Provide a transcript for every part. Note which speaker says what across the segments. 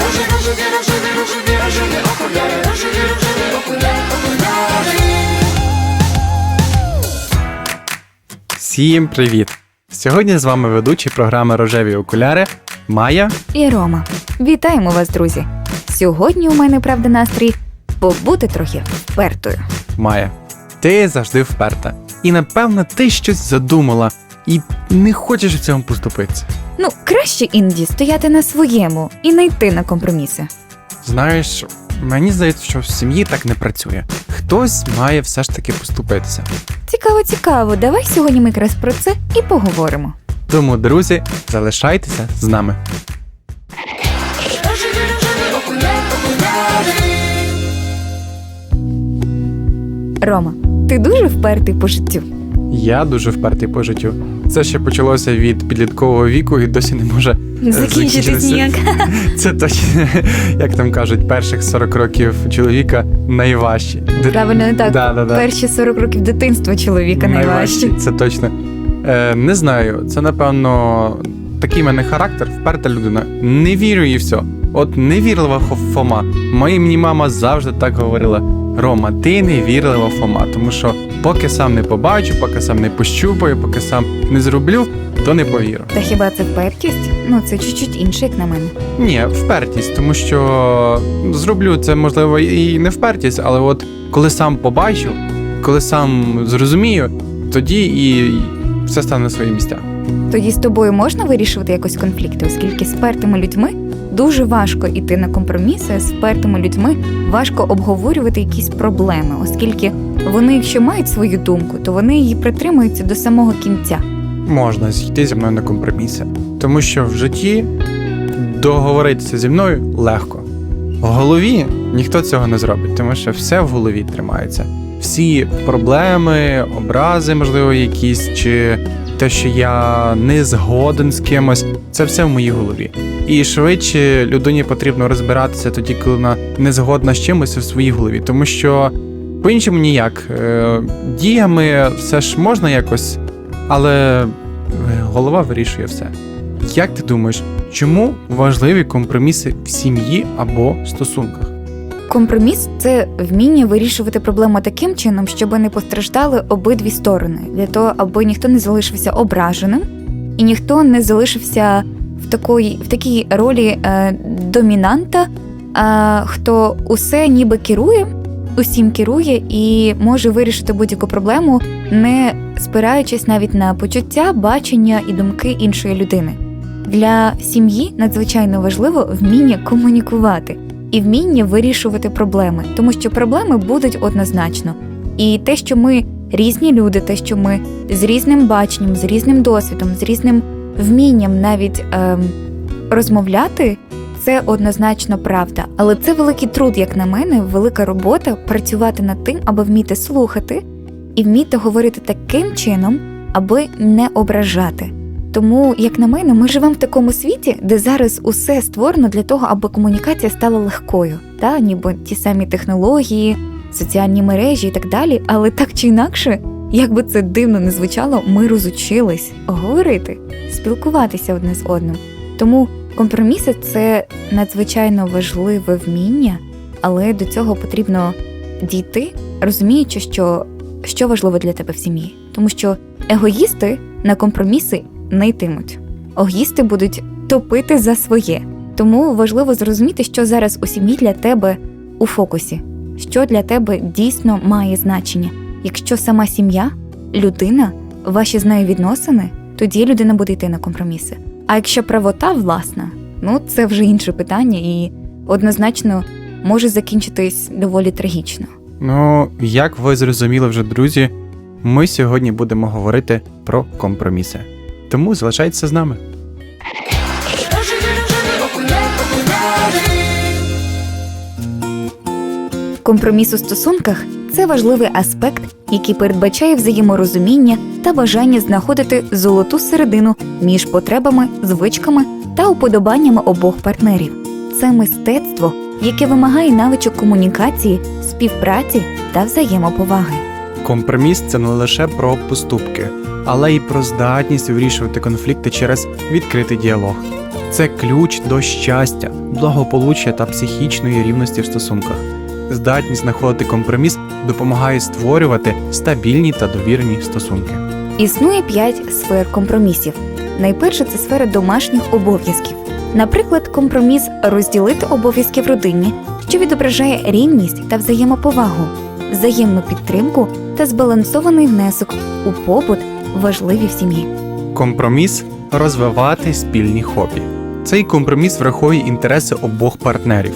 Speaker 1: Рожеві, рожеві, рожеві, рожеві, рожеві окуляри, рожеві, рожеві окуляри, окуляри.
Speaker 2: Всім привіт! Сьогодні з вами ведучі програми Рожеві окуляри Майя.
Speaker 3: і Рома. Вітаємо вас, друзі! Сьогодні у мене правда настрій побути трохи впертою.
Speaker 2: Майя. Ти завжди вперта. І напевно ти щось задумала і не хочеш в цьому поступитися.
Speaker 3: Ну, краще інді стояти на своєму і не йти на компроміси.
Speaker 2: Знаєш, мені здається, що в сім'ї так не працює. Хтось має все ж таки поступитися.
Speaker 3: Цікаво, цікаво. Давай сьогодні ми якраз про це і поговоримо.
Speaker 2: Тому, друзі, залишайтеся з нами.
Speaker 3: Рома, ти дуже впертий по життю.
Speaker 2: Я дуже впертий по життю. Це ще почалося від підліткового віку і досі не може
Speaker 3: Закінчитись ніяк.
Speaker 2: Це точно, як там кажуть, перших 40 років чоловіка найважчі.
Speaker 3: Правильно, не так.
Speaker 2: Да, да, да.
Speaker 3: Перші 40 років дитинства чоловіка найважчі.
Speaker 2: Це точно. Е, не знаю, це напевно такий мене характер, вперта людина. Не вірю і все. От невірлива Фома. Моя мені мама завжди так говорила: Рома, ти невірлива Фома, тому що поки сам не побачу, поки сам не пощупаю, поки сам не зроблю, то не повірю.
Speaker 3: Та хіба це впертість? Ну, це чуть-чуть інше, як на мене.
Speaker 2: Ні, впертість, тому що зроблю це можливо і не впертість, але от коли сам побачу, коли сам зрозумію, тоді і все стане на свої місця.
Speaker 3: Тоді з тобою можна вирішувати якось конфлікти, оскільки з пертими людьми дуже важко йти на компроміси, з пертими людьми важко обговорювати якісь проблеми, оскільки вони, якщо мають свою думку, то вони її притримуються до самого кінця.
Speaker 2: Можна зійти зі мною на компроміси, тому що в житті договоритися зі мною легко. В голові ніхто цього не зробить, тому що все в голові тримається. Всі проблеми, образи, можливо, якісь, чи те, що я не згоден з кимось, це все в моїй голові. І швидше людині потрібно розбиратися тоді, коли вона не згодна з чимось у своїй голові, тому що по-іншому ніяк. Е, Діями все ж можна якось, але е, голова вирішує все. Як ти думаєш, чому важливі компроміси в сім'ї або стосунках?
Speaker 3: Компроміс це вміння вирішувати проблему таким чином, щоб не постраждали обидві сторони, для того, аби ніхто не залишився ображеним і ніхто не залишився в такої, в такій ролі е, домінанта, е, хто усе ніби керує, усім керує і може вирішити будь-яку проблему, не спираючись навіть на почуття, бачення і думки іншої людини. Для сім'ї надзвичайно важливо вміння комунікувати і вміння вирішувати проблеми, тому що проблеми будуть однозначно. І те, що ми різні люди, те, що ми з різним баченням, з різним досвідом, з різним вмінням навіть ем, розмовляти, це однозначно правда. Але це великий труд, як на мене, велика робота працювати над тим, аби вміти слухати і вміти говорити таким чином, аби не ображати. Тому, як на мене, ми живемо в такому світі, де зараз усе створено для того, аби комунікація стала легкою, та ніби ті самі технології, соціальні мережі і так далі. Але так чи інакше, як би це дивно не звучало, ми розучились говорити, спілкуватися одне з одним. Тому компроміси це надзвичайно важливе вміння, але до цього потрібно дійти, розуміючи, що, що важливо для тебе в сім'ї. Тому що егоїсти на компроміси не йтимуть. Огісти будуть топити за своє. Тому важливо зрозуміти, що зараз у сім'ї для тебе у фокусі, що для тебе дійсно має значення. Якщо сама сім'я, людина, ваші з нею відносини, тоді людина буде йти на компроміси. А якщо правота власна, ну це вже інше питання і однозначно може закінчитись доволі трагічно.
Speaker 2: Ну, як ви зрозуміли вже, друзі, ми сьогодні будемо говорити про компроміси. Тому залишайтеся з нами.
Speaker 3: Компроміс у стосунках це важливий аспект, який передбачає взаєморозуміння та бажання знаходити золоту середину між потребами, звичками та уподобаннями обох партнерів. Це мистецтво, яке вимагає навичок комунікації, співпраці та взаємоповаги.
Speaker 2: Компроміс це не лише про поступки, але й про здатність вирішувати конфлікти через відкритий діалог. Це ключ до щастя, благополуччя та психічної рівності в стосунках. Здатність знаходити компроміс допомагає створювати стабільні та довірені стосунки.
Speaker 3: Існує п'ять сфер компромісів. Найперше це сфера домашніх обов'язків. Наприклад, компроміс розділити обов'язки в родині, що відображає рівність та взаємоповагу, взаємну підтримку та збалансований внесок у побут важливі в сім'ї.
Speaker 2: Компроміс розвивати спільні хобі. Цей компроміс враховує інтереси обох партнерів,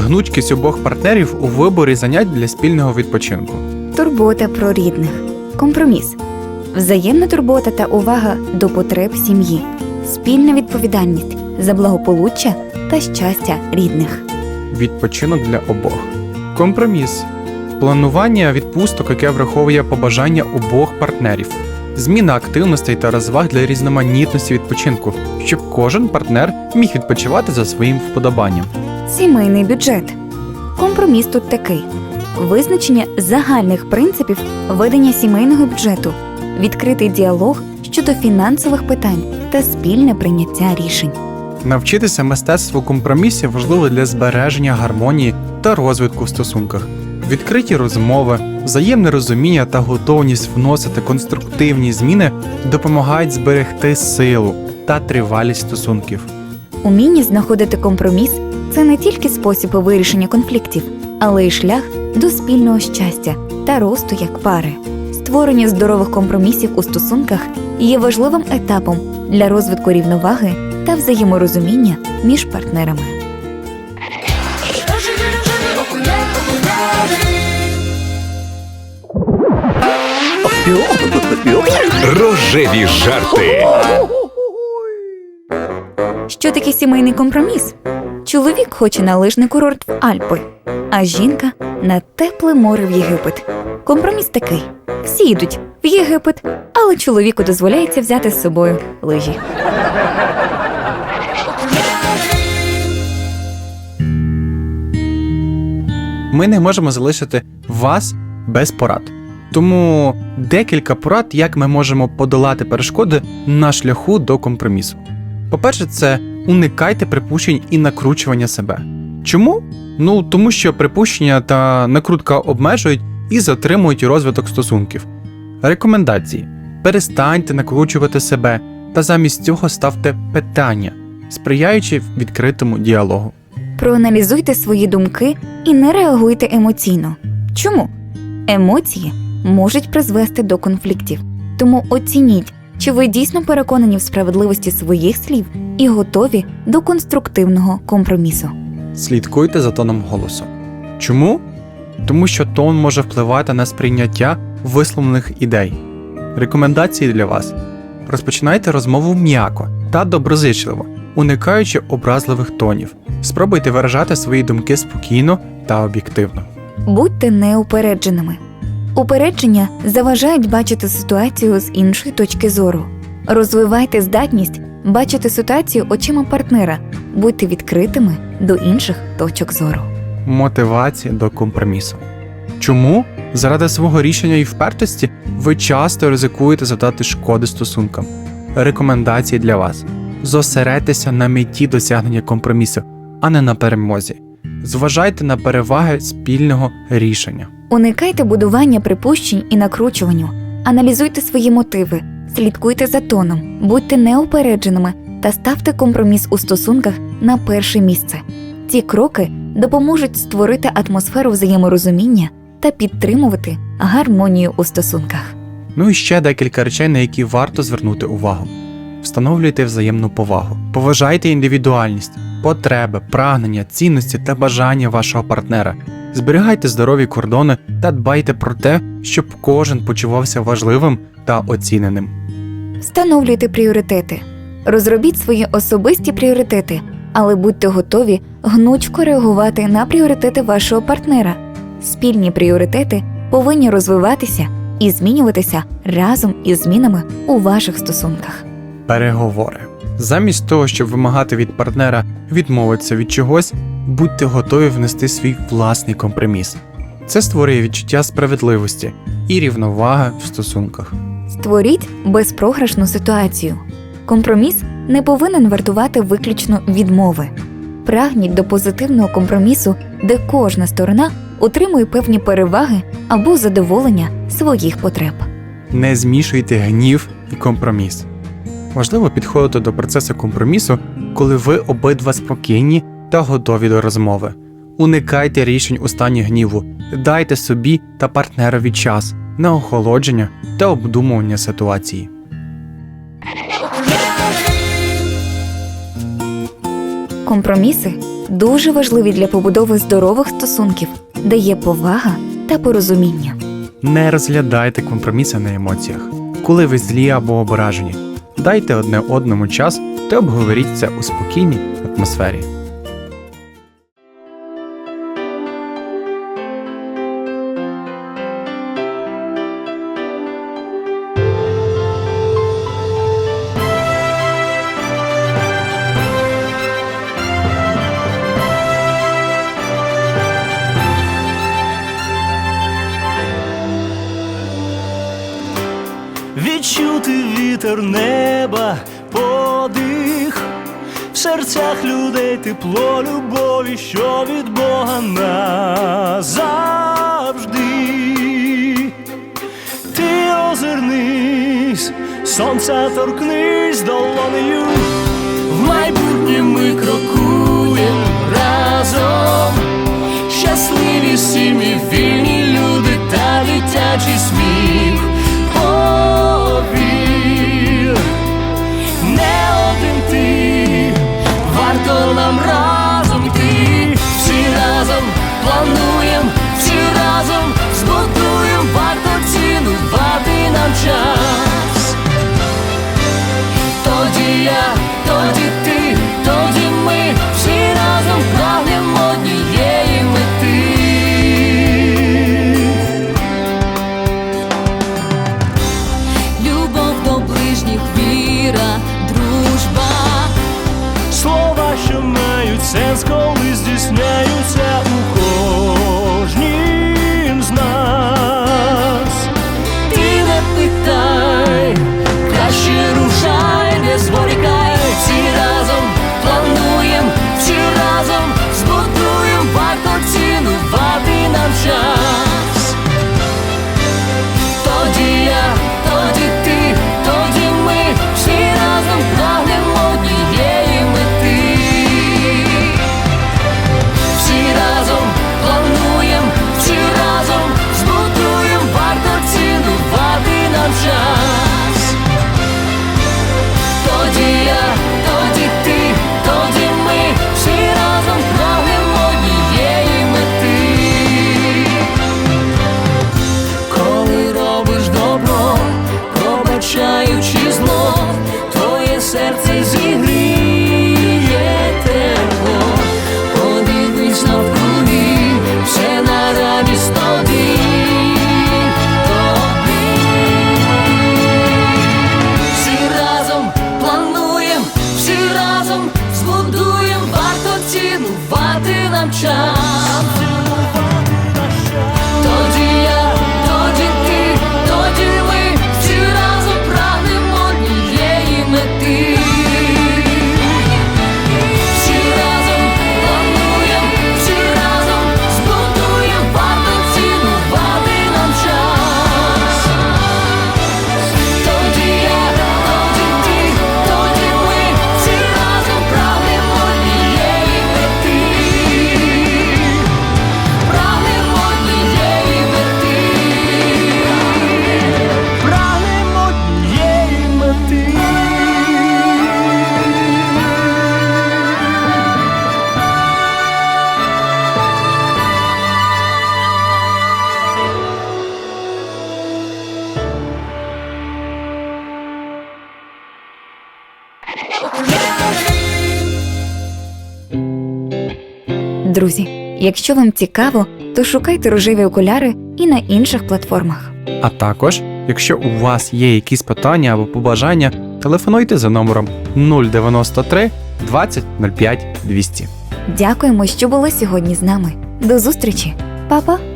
Speaker 2: гнучкість обох партнерів у виборі занять для спільного відпочинку.
Speaker 3: Турбота про рідних. Компроміс. Взаємна турбота та увага до потреб сім'ї. Спільна відповідальність за благополуччя та щастя рідних.
Speaker 2: Відпочинок для обох. Компроміс. Планування відпусток, яке враховує побажання обох партнерів. Зміна активностей та розваг для різноманітності відпочинку, щоб кожен партнер міг відпочивати за своїм вподобанням.
Speaker 3: Сімейний бюджет. Компроміс тут такий: визначення загальних принципів ведення сімейного бюджету, відкритий діалог щодо фінансових питань та спільне прийняття рішень.
Speaker 2: Навчитися мистецтву компромісів важливо для збереження гармонії та розвитку в стосунках. Відкриті розмови, взаємне розуміння та готовність вносити конструктивні зміни допомагають зберегти силу та тривалість стосунків.
Speaker 3: Уміння знаходити компроміс це не тільки спосіб вирішення конфліктів, але й шлях до спільного щастя та росту як пари. Створення здорових компромісів у стосунках є важливим етапом для розвитку рівноваги та взаєморозуміння між партнерами.
Speaker 1: Рожеві,
Speaker 4: жарти.
Speaker 3: Що таке сімейний компроміс? Чоловік хоче на лижний курорт в Альпи, а жінка на тепле море в Єгипет. Компроміс такий: всі йдуть в Єгипет, але чоловіку дозволяється взяти з собою лижі.
Speaker 2: Ми не можемо залишити вас без порад. Тому декілька порад, як ми можемо подолати перешкоди на шляху до компромісу. По-перше, це уникайте припущень і накручування себе. Чому? Ну тому що припущення та накрутка обмежують і затримують розвиток стосунків. Рекомендації: перестаньте накручувати себе та замість цього ставте питання, сприяючи відкритому діалогу.
Speaker 3: Проаналізуйте свої думки і не реагуйте емоційно. Чому? Емоції можуть призвести до конфліктів. Тому оцініть, чи ви дійсно переконані в справедливості своїх слів і готові до конструктивного компромісу.
Speaker 2: Слідкуйте за тоном голосу. Чому? Тому що тон може впливати на сприйняття висловлених ідей. Рекомендації для вас: розпочинайте розмову м'яко та доброзичливо, уникаючи образливих тонів. Спробуйте виражати свої думки спокійно та об'єктивно.
Speaker 3: Будьте неупередженими. Упередження заважають бачити ситуацію з іншої точки зору. Розвивайте здатність бачити ситуацію очима партнера, будьте відкритими до інших точок зору.
Speaker 2: Мотивація до компромісу. Чому? Заради свого рішення і впертості ви часто ризикуєте завдати шкоди стосункам. Рекомендації для вас: зосередьтеся на меті досягнення компромісу, а не на перемозі. Зважайте на переваги спільного рішення.
Speaker 3: Уникайте будування припущень і накручуванню, аналізуйте свої мотиви, слідкуйте за тоном, будьте неупередженими та ставте компроміс у стосунках на перше місце. Ці кроки допоможуть створити атмосферу взаєморозуміння та підтримувати гармонію у стосунках.
Speaker 2: Ну і ще декілька речей, на які варто звернути увагу. Встановлюйте взаємну повагу, поважайте індивідуальність, потреби, прагнення, цінності та бажання вашого партнера. Зберігайте здорові кордони та дбайте про те, щоб кожен почувався важливим та оціненим.
Speaker 3: Встановлюйте пріоритети. Розробіть свої особисті пріоритети, але будьте готові гнучко реагувати на пріоритети вашого партнера. Спільні пріоритети повинні розвиватися і змінюватися разом із змінами у ваших стосунках.
Speaker 2: Переговори. Замість того, щоб вимагати від партнера відмовитися від чогось, будьте готові внести свій власний компроміс. Це створює відчуття справедливості і рівноваги в стосунках.
Speaker 3: Створіть безпрограшну ситуацію. Компроміс не повинен вартувати виключно відмови. Прагніть до позитивного компромісу, де кожна сторона отримує певні переваги або задоволення своїх потреб.
Speaker 2: Не змішуйте гнів і компроміс. Важливо підходити до процесу компромісу, коли ви обидва спокійні та готові до розмови. Уникайте рішень у стані гніву, дайте собі та партнерові час на охолодження та обдумування ситуації.
Speaker 3: Компроміси дуже важливі для побудови здорових стосунків, де є повага та порозуміння.
Speaker 2: Не розглядайте компроміси на емоціях, коли ви злі або ображені. Дайте одне одному час та обговоріть це у спокійній атмосфері.
Speaker 5: Серцях людей тепло любові, що від Бога назавжди. Ти озирнись, сонця торкнись долонею, в майбутнє ми крокуємо разом. Щасливі сім'ї, вільні люди та дитячий сміх. Повір, час. Тоді я,
Speaker 3: Друзі, якщо вам цікаво, то шукайте рожеві окуляри і на інших платформах.
Speaker 2: А також, якщо у вас є якісь питання або побажання, телефонуйте за номером 093 20 05 200.
Speaker 3: Дякуємо, що були сьогодні з нами. До зустрічі, Па-па!